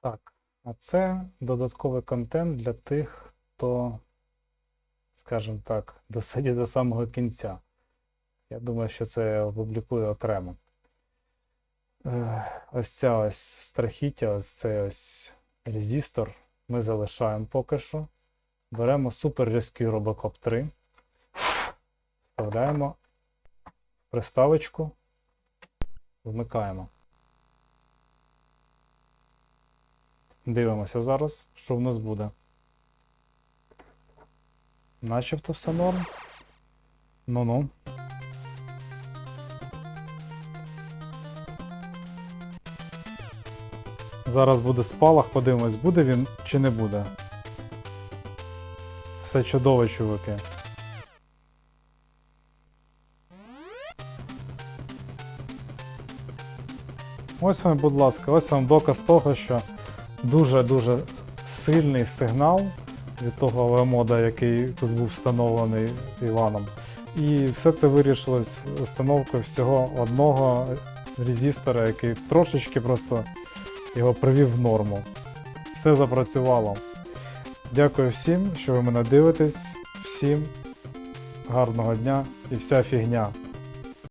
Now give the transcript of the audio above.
Так, а це додатковий контент для тих, хто, скажімо так, досидить до самого кінця. Я думаю, що це опублікую окремо. Е, Ось ця ось страхіття, ось цей ось резистор ми залишаємо поки що. Беремо Super Rescue Robocop 3. Вставляємо приставочку, вмикаємо. Дивимося зараз, що в нас буде. Начебто все норм. Ну-ну. Зараз буде спалах, подивимось, буде він чи не буде. Все чудово, чуваки. Ось вам, будь ласка, ось вам доказ того, що дуже-дуже сильний сигнал від того авіамода, який тут був встановлений Іваном. І все це вирішилось установкою всього одного резистора, який трошечки просто його привів в норму. Все запрацювало. Дякую всім, що ви мене дивитесь. Всім гарного дня і вся фігня.